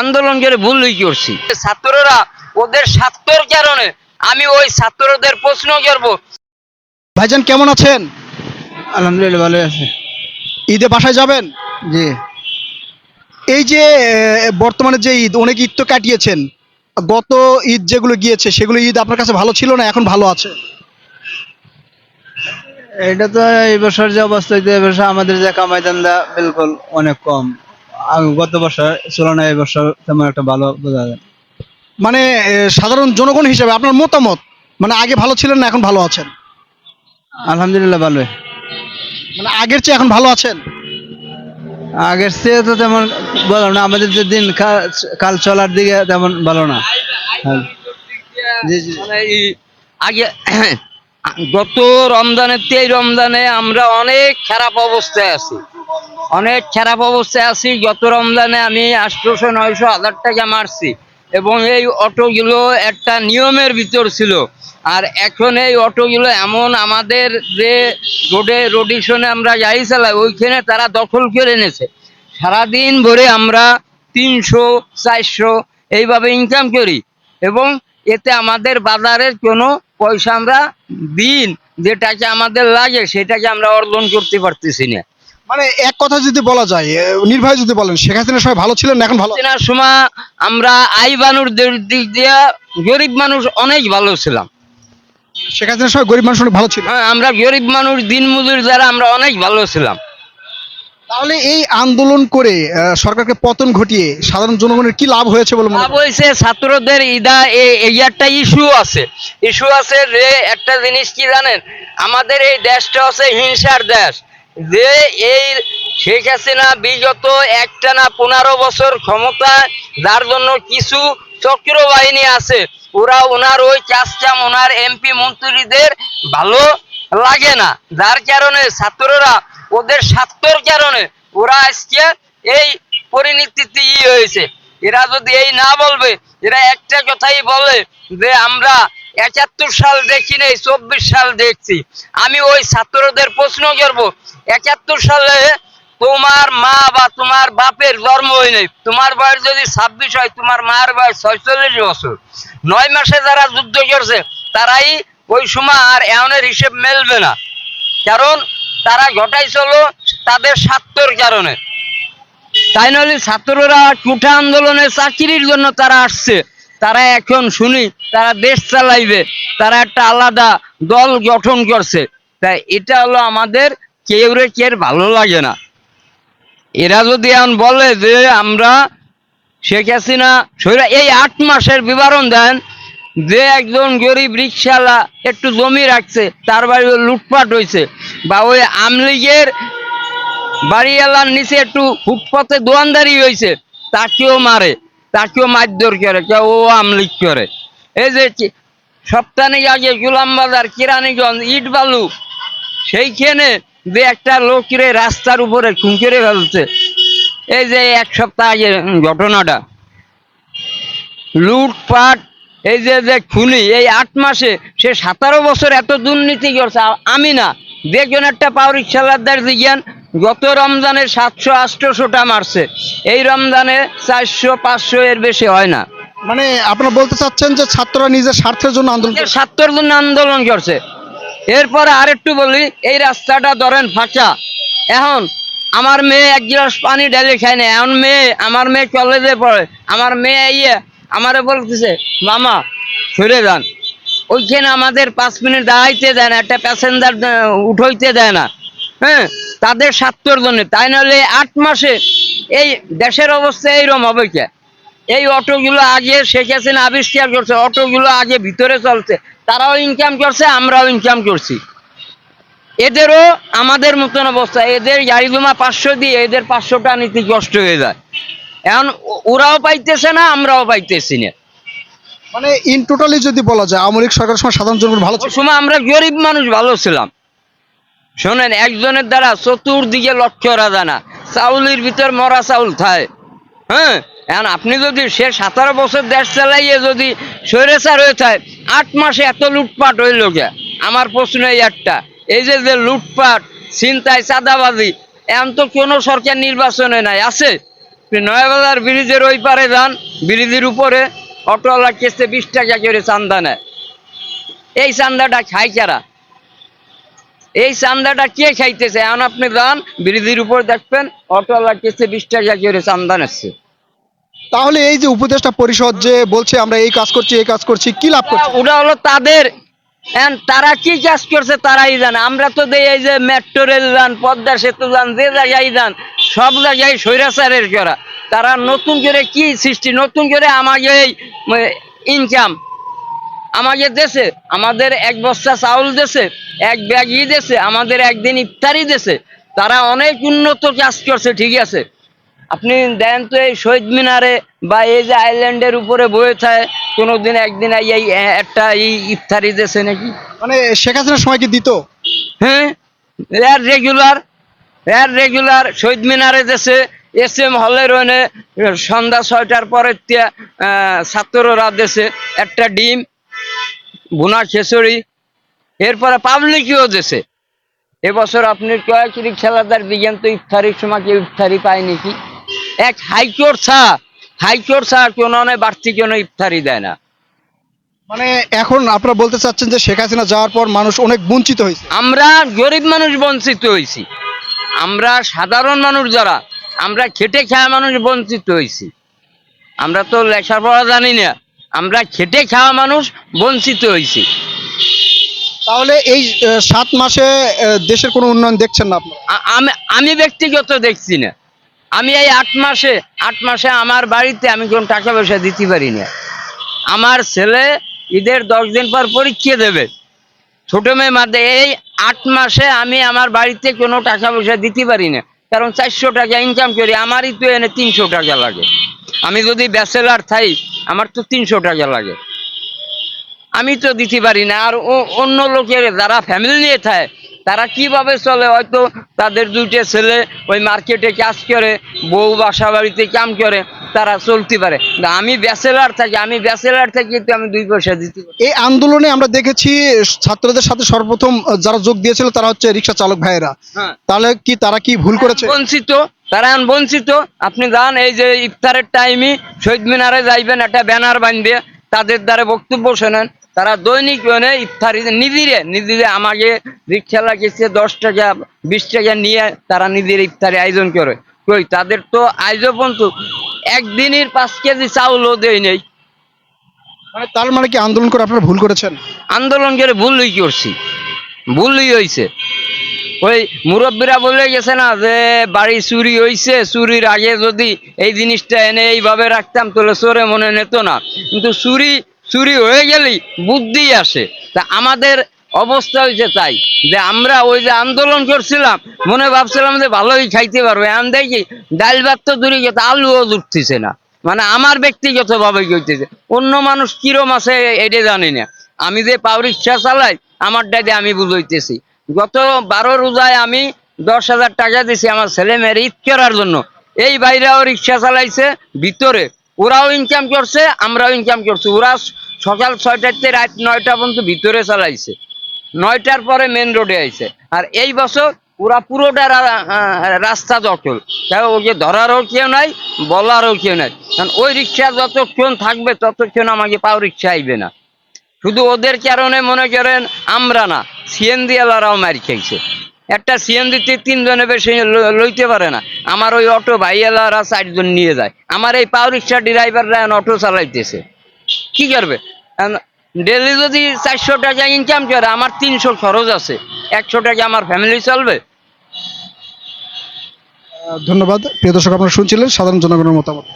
আন্দোলন করে ভুলই করছি ছাত্ররা ওদের স্বার্থের কারণে আমি ওই ছাত্রদের প্রশ্ন করব। ভাইজান কেমন আছেন? আলহামদুলিল্লাহ ভালো আছে। ঈদে বাসায় যাবেন? জি। এই যে বর্তমানে যে ঈদ অনেক ঈদ তো কাটিয়েছেন। গত ঈদ যেগুলো গিয়েছে সেগুলো ঈদ আপনার কাছে ভালো ছিল না এখন ভালো আছে? এটা তো এই বছর যে অবস্থা হইতে এই বছর আমাদের যে কামাই দান্দা বিলকুল অনেক কম। গত বছর তুলনায় এই বছর তেমন একটা ভালো বোঝা যায় না। মানে সাধারণ জনগণ হিসেবে আপনার মতামত? মানে আগে ভালো ছিলেন না এখন ভালো আছেন? আলহামদুলিল্লাহ ভালোই মানে আগের চেয়ে এখন ভালো আছেন? আগের চেয়ে তো তেমন ভালো না আমাদের যে দিন কাল চলার দিকে তেমন ভালো না। হ্যাঁ। জি জি। মানে এই আগে গত রমজানের এই রমজানে আমরা অনেক খারাপ অবস্থায় আছি। অনেক খারাপ অবস্থায় আছি। গত রমজানে আমি আটশোশো, নয়শো, হাজার টাকা মারছি এবং এই অটোগুলো একটা নিয়মের ভিতর ছিল। আর এখন এই অটোগুলো এমন আমাদের যে রোডে রোডিশনে আমরা গাড়ি চালাই, ওইখানে তারা দখল করে এনেছে। সারাদিন ভরে আমরা তিনশো, চারশো এইভাবে ইনকাম করি এবং এতে আমাদের বাজারের কোনো পয়সা আমরা দিন যেটাকে আমাদের লাগে সেটাকে আমরা অর্জন করতে পারতেছি না। মানে এক কথা যদি বলা যায় নির্ভয় যদি বলেন শেখ হাসিনা সবাই ভালো ছিলেন এখন ভালো? চেনার সময় আমরা আই বানুর দিক দিয়ে গরিব মানুষ অনেক ভালো ছিলাম। শেখ হাসিনা সবাই গরিব মানুষ অনেক ভালো ছিল। হ্যাঁ আমরা গরিব মানুষ দিন মজুর যারা আমরা অনেক ভালো ছিলাম। তাহলে এই আন্দোলন করে সরকারকে পতন ঘটিয়ে সাধারণ জনগণের কি লাভ হয়েছে বলে লাভ হয়েছে ছাত্রদের ইদা এই একটা ইস্যু আছে। ইস্যু আছে যে একটা জিনিস কি জানেন? আমাদের এই দেশটা হচ্ছে হিংসার দেশ। যে এই শেখ হাসিনা বিগত একটা না পনেরো বছর ক্ষমতা, যার জন্য কিছু চক্র বাহিনী আছে, ওরা ওনার ওই চাষচাম ওনার এমপি মন্ত্রীদের ভালো লাগে না। যার কারণে ছাত্ররা ওদের স্বার্থর কারণে ওরা আজকে এই পরিণতিতে ই হয়েছে। এরা যদি এই না বলবে, এরা একটা কথাই বলে যে আমরা একাত্তর সাল দেখি নেই, চব্বিশ সাল দেখছি। আমি ওই ছাত্রদের প্রশ্ন করব, একাত্তর সালে তোমার মা বা তোমার বাপের জন্ম হয় নাই, তোমার বয়স যদি ছাব্বিশ হয়, তোমার মার বয়স ছয়চল্লিশ বছর। নয় মাসে যারা যুদ্ধ করছে, তারাই ওই সময় আর এমনের হিসেব মেলবে না। কারণ তারা ঘটাইছিল তাদের স্বার্থর কারণে। তাই নাহলে ছাত্ররা কুঠা আন্দোলনে চাকরির জন্য তারা আসছে। তারা এখন শুনি, তারা দেশ চালাইবে, তারা একটা আলাদা দল গঠন করছে। তাই এটা হলো আমাদের, কেউ রে কেউ ভালো লাগে না। এরা যদি এখন বলে যে আমরা শেখ হাসিনা, সৈরা, এই আট মাসের বিবরণ দেন যে একজন গরিব রিক্সাওয়ালা একটু জমি রাখছে, তার বাড়ি লুটপাট হয়েছে বা ওই আমলিগের বাড়িওয়ালার নিচে একটু ফুটপাতে দোয়ানদারি হয়েছে তাকেও মারে, তাকেও মারধর করে কেউ ও আমলিক করে। এই যে সপ্তাহে আগে গুলাম বাজার কিরানীগঞ্জ ইট বালু সেইখানে যে একটা লোকরে রাস্তার উপরে খুন করে ফেলছে। এই যে এক সপ্তাহ আগে ঘটনাটা। লুটপাট, এই যে যে খুনি, এই আট মাসে সে সতেরো বছর এত দুর্নীতি করছে আমি না দেখবেন একটা পাওয়ার রিক্সালাদার দিকেন গত রমজানে সাতশো আটশোটা মারছে। এই রমজানে চারশো পাঁচশো এর বেশি হয় না। মানে আপনারা বলতে চাচ্ছেন যে ছাত্ররা নিজের স্বার্থের জন্য আন্দোলন। সাত্তর জন্য আন্দোলন করছে। এরপরে আরেকটু বলি এই রাস্তাটা ধরেন ফাঁকা। এখন আমার মেয়ে এক গ্লাস পানি ঢেলে খায় না। এখন মেয়ে আমার মেয়ে কলেজে পড়ে। আমার মেয়ে ইয়ে আমারে বলতেছে মামা সরে যান। ওইখানে আমাদের পাঁচ মিনিট দাঁড়াইতে দেয় না একটা প্যাসেঞ্জার উঠইতে দেয় না। হ্যাঁ? তাদের স্বার্থর জন্য। তাই নাহলে আট মাসে এই দেশের অবস্থা এইরকম হবে কে? এই অটোগুলো আগে শেখ হাসিনা আবিষ্কার করছে অটোগুলো আগে ভিতরে চলছে। তারাও ইনকাম করছে আমরাও ইনকাম করছি। এদেরও আমাদের মতন অবস্থা। এদের গাড়ি জমা পাঁচশো দিয়ে এদের পাঁচশোটা নিতে কষ্ট হয়ে যায়। এখন ওরাও পাইতেছে না আমরাও পাইতেছি না। মানে ইন টোটালি যদি বলা যায় আওয়ামী লীগ সরকারের সময় সাধারণ জনগণ ভালো সময় আমরা গরিব মানুষ ভালো ছিলাম। শোনেন, একজনের দ্বারা চতুর্দিকে লক্ষ্য করা যায় না। চাউলের ভিতর মরা চাউল খায় হ্যাঁ? এখন আপনি যদি সে সতেরো বছর দেশ চালাইয়ে যদি স্বৈরাচার হয়ে থাকে, আট মাসে এত লুটপাট হইল কে? আমার প্রশ্ন এই একটা। এই যে যে লুটপাট, ছিনতাই, চাঁদাবাজি, এখন তো কোনো সরকার নির্বাচনে নাই। আছে? নয়াবাজার ব্রিজের ওই পারে যান, ব্রিজের উপরে অটোওয়ালা কেসে বিশ টাকা করে চান্দা নেয়। এই চান্দাটা খাই কারা? এই চান্দাটা কে খাইতেছে? এখন আপনি যান ব্রিজের উপর দেখবেন অটোওয়ালা কেসে বিশ টাকা করে চান্দা নিচ্ছে তাহলে এই যে উপদেষ্টা পরিষদ যে বলছে আমরা এই কাজ করছি এই কাজ করছি কি লাভ করছি? ওটা হলো তাদের তারা কি কাজ করছে তারাই জানে। আমরা তো দেই এই যে মেট্রো রেল যান পদ্মা সেতু যান যে জায়গায় যান সব জায়গায় স্বৈরাচারের করা। তারা নতুন করে কি সৃষ্টি নতুন করে আমাকে এই ইনকাম আমাকে দেশে আমাদের এক বস্তা চাউল দেশে এক ব্যাগ ই দেশে আমাদের একদিন ইফতারি দেশে তারা অনেক উন্নত কাজ করছে ঠিক আছে। আপনি দেন তো এই শহীদ মিনারে বা এই যে আইল্যান্ডের উপরে বয়ে থাকে কোনোদিন একদিন এই এই একটা এই ইফতারি দেশে নাকি? মানে শেখ হাসিনার সময় কি দিত? হ্যাঁ এর রেগুলার এর রেগুলার শহীদ মিনারে দেশে এস এম হলের ওনে সন্ধ্যা ছয়টার পরে ছাত্ররা দেশে একটা ডিম ভুনা খিচুড়ি এরপরে পাবলিকও দেশে। এবছর আপনি কয়েক রিক্সালাদার দিকেন তো ইফতারির সময় কেউ ইফতারি পায় নাকি? এক হাইকোর্ট ছা হাইকোর্ট ছা কোনো নয় বাড়তি কোনো ইফতারি দেয় না। মানে এখন আপনারা বলতে চাচ্ছেন যে শেখ হাসিনা যাওয়ার পর মানুষ অনেক বঞ্চিত হয়েছে। আমরা গরিব মানুষ বঞ্চিত হয়েছি। আমরা সাধারণ মানুষ যারা আমরা খেটে খাওয়া মানুষ বঞ্চিত হয়েছি। আমরা তো লেখাপড়া জানি না। আমরা খেটে খাওয়া মানুষ বঞ্চিত হয়েছি তাহলে এই সাত মাসে দেশের কোনো উন্নয়ন দেখছেন না আমি আমি ব্যক্তিগত দেখছি না। আমি এই আট মাসে আট মাসে আমার বাড়িতে আমি কোন টাকা পয়সা দিতে পারি না। আমার ছেলে ঈদের দশ দিন পর পরীক্ষা দেবে। ছোট মেয়ে মাধ্যমে এই আট মাসে আমি আমার বাড়িতে কোনো টাকা পয়সা দিতে পারি না। কারণ চারশো টাকা ইনকাম করি আমারই তো এনে তিনশো টাকা লাগে। আমি যদি ব্যাচেলার থাই আমার তো তিনশো টাকা লাগে। আমি তো দিতে পারি না আর অন্য লোকের যারা ফ্যামিলি নিয়ে থাকে তারা কীভাবে চলে? হয়তো তাদের দুইটা ছেলে ওই মার্কেটে কাজ করে বউ বাসা বাড়িতে কাম করে তারা চলতে পারে। আমি ব্যাচেলার থাকি আমি ব্যাচেলার থাকি তো আমি দুই পয়সা দিতে এই আন্দোলনে আমরা দেখেছি ছাত্রদের সাথে সর্বপ্রথম যারা যোগ দিয়েছিল তারা হচ্ছে রিক্সা চালক ভাইয়েরা। হ্যাঁ। তাহলে কি তারা কি ভুল করেছে? বঞ্চিত তারা এখন বঞ্চিত। আপনি যান এই যে ইফতারের টাইমে শহীদ মিনারে যাইবেন একটা ব্যানার বাঁধবে তাদের দ্বারা বক্তব্য শোনেন। তারা দৈনিক মানে ইফতারি নিজেরে নিজেরে আমাকে রিক্সা লাগিয়েছে দশ টাকা বিশ টাকা নিয়ে তারা নিজের ইফতারি আয়োজন করে। কই তাদের তো আয়োজন পর্যন্ত একদিনের পাঁচ কেজি চাউলও দেয় নেই। মানে তার মানে কি আন্দোলন করে আপনারা ভুল করেছেন? আন্দোলন করে ভুলই করছি। ভুলই হয়েছে ওই মুরব্বীরা বলে গেছে না যে, বাড়ি চুরি হয়েছে চুরির আগে যদি এই জিনিসটা এনে এইভাবে রাখতাম, তাহলে চোরে মনে নিত না। কিন্তু চুরি চুরি হয়ে গেলেই বুদ্ধি আসে। তা আমাদের অবস্থা হয়েছে তাই, যে আমরা ওই যে আন্দোলন করছিলাম, মনে ভাবছিলাম যে ভালোই খাইতে পারবে। আমি দেখি ডাল ভাত তো দূরে গেছে, আলুও জুটতেছে না। মানে আমার ব্যক্তিগত ভাবে কইতেছে, অন্য মানুষ কিরম আছে এটা জানি না। আমি যে পাও রিক্সা চালাই, আমার ডাইতে আমি বুঝাইতেছি। গত বারো রোজায় আমি দশ হাজার টাকা দিছি আমার ছেলে মেয়ের ঈদ করার জন্য। এই বাইরেও রিক্সা চালাইছে, ভিতরে। ওরাও ইনকাম করছে, আমরাও ইনকাম করছি। ওরা সকাল ছয়টাতে রাত নয়টা পর্যন্ত ভিতরে চালাইছে। নয়টার পরে মেন রোডে আইছে। আর এই বছর ওরা পুরোটা রাস্তা দখল। তাই ওকে ধরারও কেউ নাই, বলারও কেউ নাই। কারণ ওই রিক্সা যতক্ষণ থাকবে, ততক্ষণ আমাকে পাও রিক্সা আইবে না। শুধু ওদের কারণে মনে করেন আমরা না, সিএনজি এলারাও মারি খাইছে একটা সিএনজিতে তিনজনে বেশি লইতে পারে না। আমার ওই অটো ভাই এলারা চারজন নিয়ে যায়। আমার এই পাও রিক্সা ড্রাইভাররা অটো চালাইতেছে। কি করবে? ডেলি যদি চারশো টাকা ইনকাম করে, আমার তিনশো খরচ আছে। একশো টাকা আমার ফ্যামিলি চলবে? ধন্যবাদ। প্রিয় দর্শক, আপনারা শুনছিলেন সাধারণ জনগণের মতামত।